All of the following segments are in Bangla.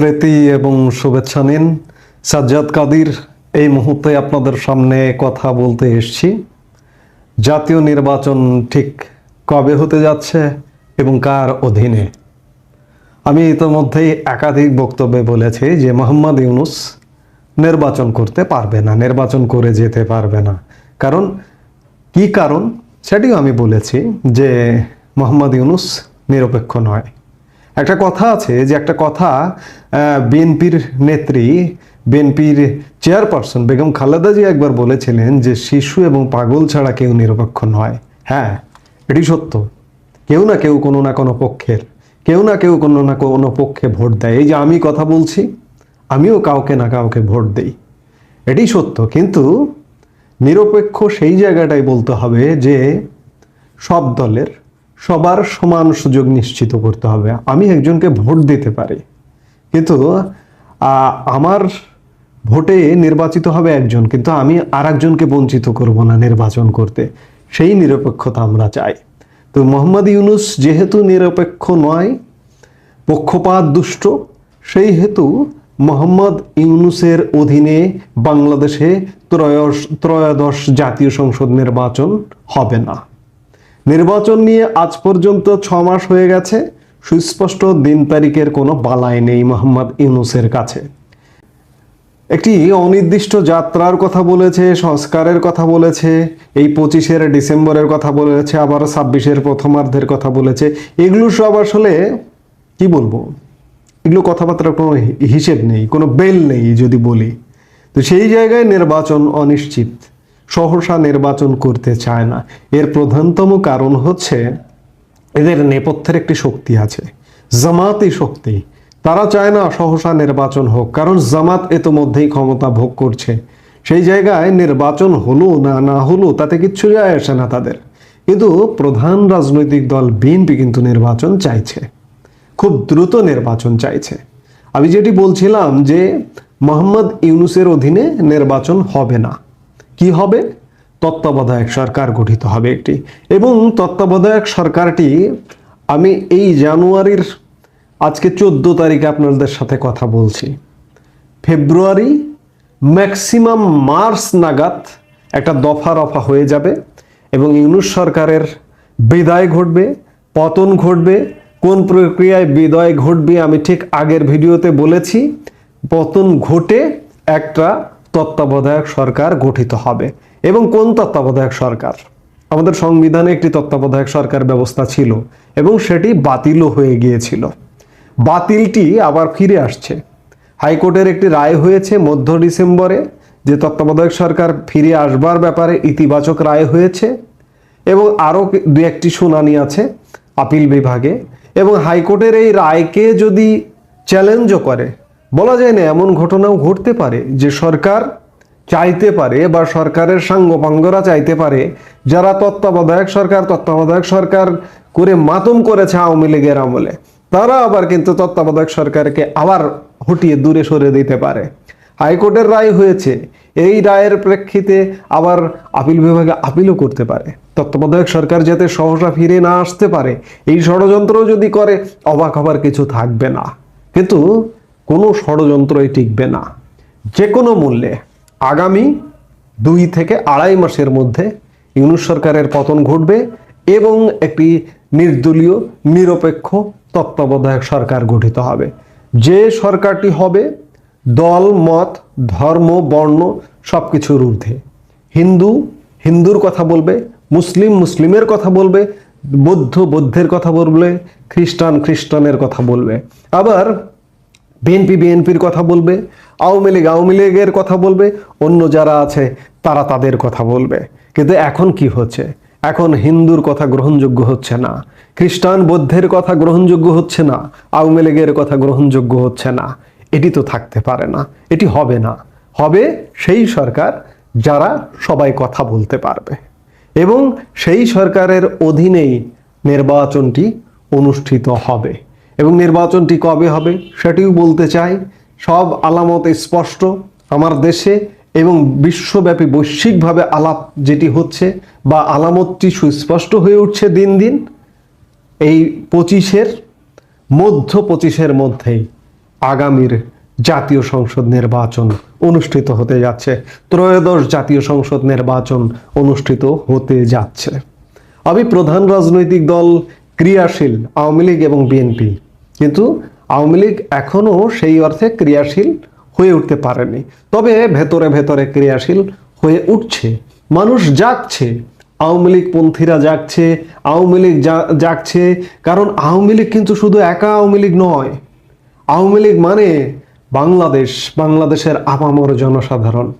প্রীতি এবং শুভেচ্ছা নিন। সাজ্জাদ কাদির, এই মুহূর্তে আপনাদের সামনে কথা বলতে এসেছি। জাতীয় নির্বাচন ঠিক কবে হতে যাচ্ছে এবং কার অধীনে? আমি ইতিমধ্যেই একাধিক বক্তব্যে বলেছি যে মোহাম্মদ ইউনুস নির্বাচন করতে পারবে না, নির্বাচন করে যেতে পারবে না। কারণ কি কারণ? সেটিও আমি বলেছি যে মোহাম্মদ ইউনুস নিরপেক্ষ নয়। একটা কথা আছে যে একটা কথা বিএনপির নেত্রী, বিএনপির চেয়ারপারসন বেগম খালেদা জি একবার বলেছিলেন যে শিশু এবং পাগল ছাড়া কেউ নিরপেক্ষ নয়। হ্যাঁ এটি সত্য। কেউ না কেউ কোনো না কোনো পক্ষের, কেউ না কেউ কোনো না কোনো পক্ষে ভোট দেয়। এই যে আমি কথা বলছি, আমিও কাউকে না কাউকে ভোট দেই। এটি সত্য। কিন্তু নিরপেক্ষ সেই জায়গাটাই বলতে হবে যে সব দলের সবার সমান সুযোগ নিশ্চিত করতে হবে। আমি একজনকে ভোট দিতে পারি। কিন্তু আমার ভোটে নির্বাচিত হবে একজন, কিন্তু আমি আর একজনকে বঞ্চিত করব না নির্বাচন করতে। সেই নিরপেক্ষতা আমরা চাই। তো মোহাম্মদ ইউনুস যেহেতু নিরপেক্ষ নয়, পক্ষপাত দুষ্ট, সেই হেতু মোহাম্মদ ইউনুসের অধীনে বাংলাদেশে ত্রয়োশ ত্রয়োদশ জাতীয় সংসদ নির্বাচন হবে না। নির্বাচন নিয়ে আজ পর্যন্ত ছ মাস হয়ে গেছে। সুস্পষ্ট দিন তারিখের কোনো বালাই নেই মোহাম্মদ ইউনুসের কাছে। একটি অনির্দিষ্ট যাত্রার কথা বলেছে, সংস্কারের কথা বলেছে, এই পঁচিশের ডিসেম্বরের কথা বলেছে, আবার ছাব্বিশের প্রথমার্ধের কথা বলেছে। এগুলো সব আসলে কি বলব? এগুলো কথাবার্তার কোনো হিসেব নেই, কোনো বেল নেই যদি বলি। তো সেই জায়গায় নির্বাচন অনিশ্চিত। সহসা নির্বাচন করতে চায় না। এর প্রধানতম কারণ হচ্ছে এদের নেপথ্যের একটি শক্তি আছে জামাতই শক্তি। তারা চায় না সহসা নির্বাচন হোক, কারণ জামাত ইতোমধ্যেই ক্ষমতা ভোগ করছে। সেই জায়গায় নির্বাচন হলো না না হলো, তাতে কিচ্ছু যায় আসে না তাদের। কিন্তু প্রধান রাজনৈতিক দল বিএনপি কিন্তু নির্বাচন চাইছে, খুব দ্রুত নির্বাচন চাইছে। আমি যেটি বলছিলাম যে মোহাম্মদ ইউনুসের অধীনে নির্বাচন হবে না। কি হবে? তত্ত্বাবধায়ক সরকার গঠিত হবে একটি। এবং তত্ত্বাবধায়ক সরকারটি, আমি এই জানুয়ারির, আজকে চোদ্দ তারিখে আপনাদের সাথে কথা বলছি। ফেব্রুয়ারি, ম্যাক্সিমাম মার্চ নাগাদ একটা দফা রফা হয়ে যাবে এবং ইউনুস সরকারের বিদায় ঘটবে, পতন ঘটবে। কোন প্রক্রিয়ায় বিদায় ঘটবে আমি ঠিক আগের ভিডিওতে বলেছি। পতন ঘটে একটা তত্ত্বাবধায়ক সরকার গঠিত হবে। এবং কোন তত্ত্বাবধায়ক সরকার? আমাদের সংবিধানে একটি তত্ত্বাবধায়ক সরকার ব্যবস্থা ছিল এবং সেটি বাতিলও হয়ে গিয়েছিল। বাতিলটি আবার ফিরে আসছে। হাইকোর্টের একটি রায় হয়েছে মধ্য ডিসেম্বরে, যে তত্ত্বাবধায়ক সরকার ফিরে আসবার ব্যাপারে ইতিবাচক রায় হয়েছে এবং আরও দু একটি শুনানি আছে আপিল বিভাগে। এবং হাইকোর্টের এই রায়কে যদি চ্যালেঞ্জও করে বলা যায় না, এমন ঘটনাও ঘটতে পারে যে সরকার চাইতে পারে বা সরকারের সাঙ্গপাঙ্গরা চাইতে পারে যারা তত্ত্বাবধায়ক সরকার তত্ত্বাবধায়ক সরকার করে মাতম করেছে আওয়ামী লীগের আমলে। তারা আবার কিন্তু তত্ত্বাবধায়ক সরকারকে আবার হটিয়ে দূরে সরে দিতে পারে। হাইকোর্টের রায় হয়েছে, এই রায়ের প্রেক্ষিতে আবার আপিল বিভাগে আপিলও করতে পারে। তত্ত্বাবধায়ক সরকার যাতে সহসা ফিরে না আসতে পারে, এই ষড়যন্ত্র যদি করে, অবাক হবার কিছু থাকবে না। কিন্তু কোনো ষড়যন্ত্রই টিকবে না। যে কোনো মূল্যে আগামী দুই থেকে আড়াই মাসের মধ্যে ইউনুস সরকারের পতন ঘটবে এবং একটি নির্দলীয়, নিরপেক্ষ তত্ত্বাবধায়ক সরকার গঠিত হবে। যে সরকারটি হবে দল, মত, ধর্ম, বর্ণ সব কিছুর ঊর্ধ্বে। হিন্দু, হিন্দুর কথা বলবে, মুসলিম, মুসলিমের কথা বলবে, বৌদ্ধ, বৌদ্ধের কথা বলবে, খ্রিস্টান, খ্রিস্টানের কথা বলবে। আবার বিএনপি বিএনপির কথা বলবে, আওয়ামী লীগ আওয়ামী লীগের কথা বলবে, অন্য যারা আছে তারা তাদের কথা বলবে। কিন্তু এখন কি হচ্ছে? এখন হিন্দুর কথা গ্রহণযোগ্য হচ্ছে না, খ্রিস্টান বৌদ্ধের কথা গ্রহণযোগ্য হচ্ছে না, আওয়ামী লীগের কথা গ্রহণযোগ্য হচ্ছে না। এটি তো থাকতে পারে না, এটি হবে না। হবে সেই সরকার যারা সবাই কথা বলতে পারবে। এবং সেই সরকারের অধীনেই নির্বাচনটি অনুষ্ঠিত হবে। এবং নির্বাচনটি কবে হবে সেটিও বলতে চাই। সব আলামত স্পষ্ট। আমার দেশে এবং বিশ্বব্যাপী বৈশ্বিকভাবে আলাপ যেটি হচ্ছে বা আলামতটি সুস্পষ্ট হয়ে উঠছে দিন দিন, এই পঁচিশের, মধ্য পঁচিশের মধ্যেই আগামীর জাতীয় সংসদ নির্বাচন অনুষ্ঠিত হতে যাচ্ছে। ত্রয়োদশ জাতীয় সংসদ নির্বাচন অনুষ্ঠিত হতে যাচ্ছে। আমি প্রধান রাজনৈতিক দল, ক্রিয়াশীল, আওয়ামী লীগ এবং বিএনপি। কিন্তু আওয়ামী লীগ এখনও সেই অর্থে ক্রিয়াশীল হয়ে উঠতে পারেনি। তবে ভেতরে ভেতরে ক্রিয়াশীল হয়ে উঠছে। মানুষ জাগছে। আওয়ামী লীগ পন্থীরা জাগছে। আওয়ামী লীগ জাগছে। কারণ আওয়ামী লীগ কিন্তু শুধু একা আওয়ামী লীগ নয়। আওয়ামী লীগ মানে বাংলাদেশ, বাংলাদেশের আপামর জনসাধারণ।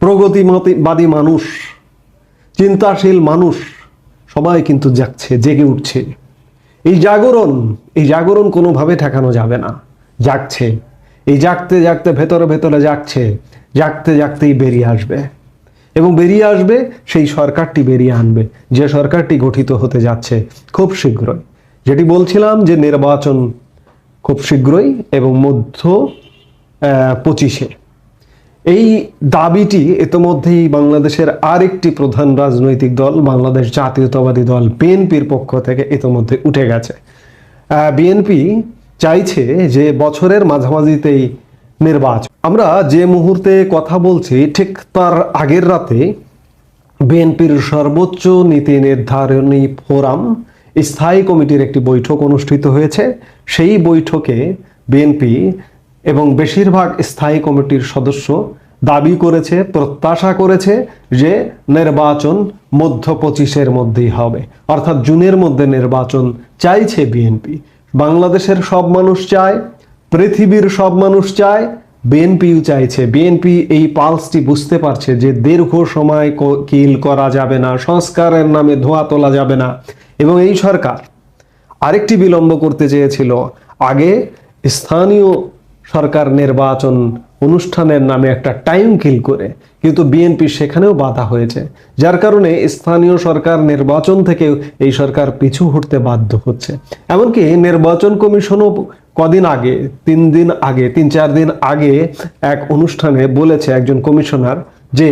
প্রগতিবাদী মানুষ, চিন্তাশীল মানুষ, সবাই কিন্তু জাগছে, জেগে উঠছে। এই জাগরণ এই জাগরণ কোনোভাবে ঠেকানো যাবে না। জাগছে। এই জাগতে জাগতে ভেতরে ভেতরে জাগছে। জাগতে জাগতেই বেরিয়ে আসবে। এবং বেরিয়ে আসবে, সেই সরকারটি বেরিয়ে আনবে। যে সরকারটি গঠিত হতে যাচ্ছে খুব শীঘ্রই। যেটি বলছিলাম যে নির্বাচন খুব শীঘ্রই এবং মধ্য পঁচিশে। এই দাবিটি ইতোমধ্যেই বাংলাদেশের আরেকটি প্রধান রাজনৈতিক দল, বাংলাদেশ জাতীয়তাবাদী দল, বিএনপির পক্ষ থেকে ইতোমধ্যে উঠে গেছে। বিএনপি চাইছে যে বছরের মাঝামাঝিতেই নির্বাচন। আমরা যে মুহূর্তে কথা বলছি, ঠিক তার আগের রাতে বিএনপির সর্বোচ্চ নীতি নির্ধারণী ফোরাম, স্থায়ী কমিটির একটি বৈঠক অনুষ্ঠিত হয়েছে। সেই বৈঠকে বিএনপি এবং বেশিরভাগ স্থায়ী কমিটির সদস্য দাবি করেছে, প্রত্যাশা করেছে যে নির্বাচন মধ্য পঁচিশের মধ্যেই হবে। অর্থাৎ জুনের মধ্যে নির্বাচন চাইছে বিএনপি। বাংলাদেশের সব মানুষ চায়, পৃথিবীর সব মানুষ চায়, বিএনপিও চাইছে। বিএনপি এই পালসটি বুঝতে পারছে যে দীর্ঘ সময় কিল করা যাবে না, সংস্কারের নামে ধোঁয়া তোলা যাবে না। এবং এই সরকার আরেকটি বিলম্ব করতে চেয়েছিল। আগে স্থানীয় সরকার নির্বাচন অনুষ্ঠানের নামে একটা টাইম কিল করে, কিন্তু বিএনপি সেখানেও বাধা হয়েছে, যার কারণে স্থানীয় সরকার নির্বাচন থেকেও এই সরকার পিছু হটতে বাধ্য হচ্ছে। এমনকি নির্বাচন কমিশনও কদিন আগে, তিন দিন আগে, তিন চার দিন আগে এক অনুষ্ঠানে বলেছে একজন কমিশনার যে,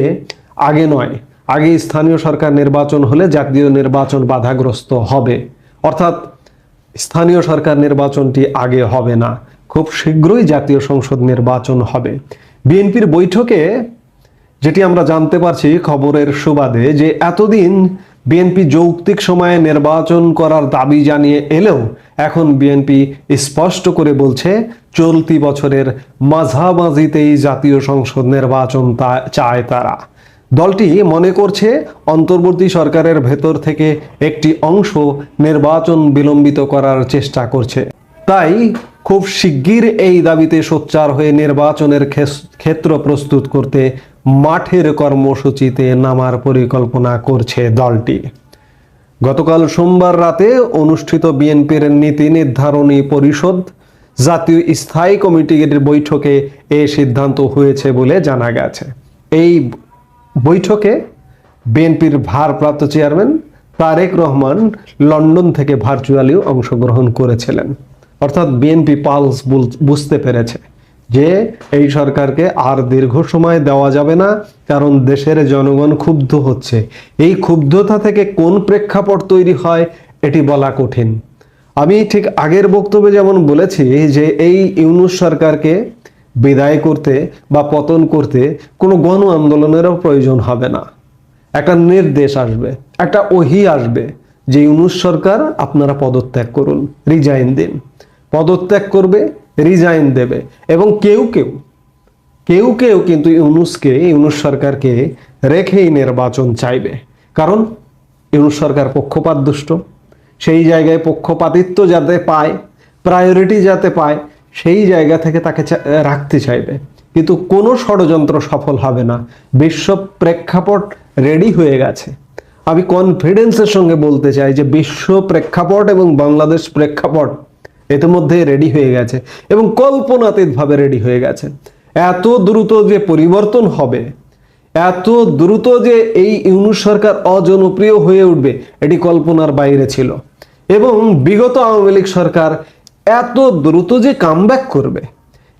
আগে নয়, আগে স্থানীয় সরকার নির্বাচন হলে জাতীয় নির্বাচন বাধাগ্রস্ত হবে। অর্থাৎ, স্থানীয় সরকার নির্বাচনটি আগে হবে না। খুব শীঘ্রই জাতীয় সংসদ নির্বাচন হবে। বিএনপির বৈঠকে যেটি আমরা জানতে পারছি খবরের সুবাদে যে এতদিন বিএনপি যৌক্তিক সময়ে নির্বাচন করার দাবি জানিয়ে এলেও এখন বিএনপি স্পষ্ট করে বলছে, চলতি বছরের মাঝামাঝিতেই জাতীয় সংসদ নির্বাচন চায় তারা। দলটি মনে করছে, অন্তর্বর্তী সরকারের ভেতর থেকে একটি অংশ নির্বাচন বিলম্বিত করার চেষ্টা করছে। তাই খুব শিগগির এই দাবিতে সোচ্চার হয়ে নির্বাচনের ক্ষেত্র প্রস্তুত করতে মাঠের কর্মসূচিতে নামার পরিকল্পনা করছে দলটি। গতকাল সোমবার রাতে অনুষ্ঠিত বিএনপির নীতি নির্ধারণী পরিষদ জাতীয় স্থায়ী কমিটির বৈঠকে এ সিদ্ধান্ত হয়েছে বলে জানা গেছে। এই বৈঠকে বিএনপির ভারপ্রাপ্ত চেয়ারম্যান তারেক রহমান লন্ডন থেকে ভার্চুয়ালিও অংশগ্রহণ করেছিলেন। অর্থাৎ বিএনপি পালস বুঝতে পেরেছে যে এই সরকারকে আর দীর্ঘ সময় দেওয়া যাবে না, কারণ দেশের জনগণ ক্ষুব্ধ হচ্ছে। এই ক্ষুব্ধতা থেকে কোন প্রেক্ষাপট তৈরি হয়, এটি বলা কঠিন। আমি ঠিক আগের বক্তব্যে যেমন বলেছি যে এই ইউনুস সরকারকে বিদায় করতে বা পতন করতে কোনো গণ আন্দোলনেরও প্রয়োজন হবে না। একটা নির্দেশ আসবে, একটা ওহি আসবে যে ইউনুস সরকার আপনারা পদত্যাগ করুন, রিজাইন দিন। পদত্যাগ করবে রিজাইন দেবে। এবং কেউ কেউ কেউ কেউ কিন্তু ইউনুসকে, ইউনুস সরকারকে রেখেই নির্বাচন চাইবে। কারণ ইউনুস সরকার পক্ষপাত দুষ্ট। সেই জায়গায় পক্ষপাতিত্ব যাতে পায় প্রায়োরিটি যাতে পায়, সেই জায়গা থেকে তাকে রাখতে চাইবে। কিন্তু কোনো ষড়যন্ত্র সফল হবে না। বিশ্ব প্রেক্ষাপট রেডি হয়ে গেছে। আমি কনফিডেন্সের সঙ্গে বলতে চাই যে বিশ্ব প্রেক্ষাপট এবং বাংলাদেশ প্রেক্ষাপট ইতিমধ্যে রেডি হয়ে গেছে এবং কল্পনাতীতভাবে রেডি হয়ে গেছে। এত দ্রুত যে পরিবর্তন হবে, এত দ্রুত যে এই ইউনুস সরকার অজনপ্রিয় হয়ে উঠবে, এটি কল্পনার বাইরে ছিল। এবং বিগত আওয়ামী লীগ সরকার এত দ্রুত যে কামব্যাক করবে,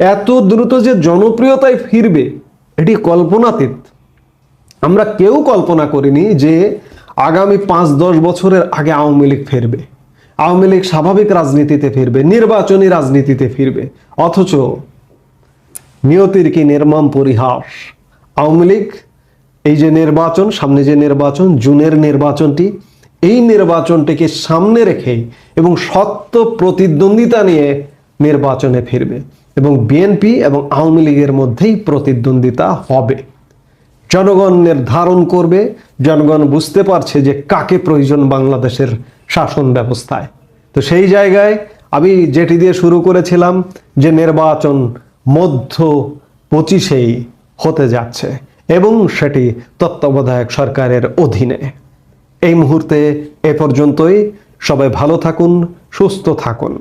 এত দ্রুত যে জনপ্রিয়তায় ফিরবে, এটি কল্পনাতীত। আমরা কেউ কল্পনা করিনি যে আগামী পাঁচ দশ বছরের আগে আওয়ামী লীগ ফিরবে। আওয়ামী লীগ স্বাভাবিক রাজনীতিতে ফিরবে, নির্বাচনী রাজনীতিতে ফিরবে। অথচ নিয়তির কি নির্মম পরিহাস? আওয়ামী লীগ, এই যে নির্বাচন, সামনে যে নির্বাচন, জুনের নির্বাচনটি, এই নির্বাচনটিকে সামনে রেখে এবং সত্য প্রতিদ্বন্দ্বিতা নিয়ে নির্বাচনে ফিরবে এবং বিএনপি এবং আওয়ামী লীগের মধ্যেই প্রতিদ্বন্দ্বিতা হবে। জনগণ নির্ধারণ করবে, জনগণ বুঝতে পারছে যে কাকে প্রয়োজন বাংলাদেশের শাসন ব্যবস্থায়। তো সেই জায়গায় আমি যেটি দিয়ে শুরু করেছিলাম যে নির্বাচন মধ্য পঁচিশেই হতে যাচ্ছে এবং সেটি তত্ত্বাবধায়ক সরকারের অধীনে। এই মুহূর্তে এ পর্যন্তই। সবাই ভালো থাকুন, সুস্থ থাকুন।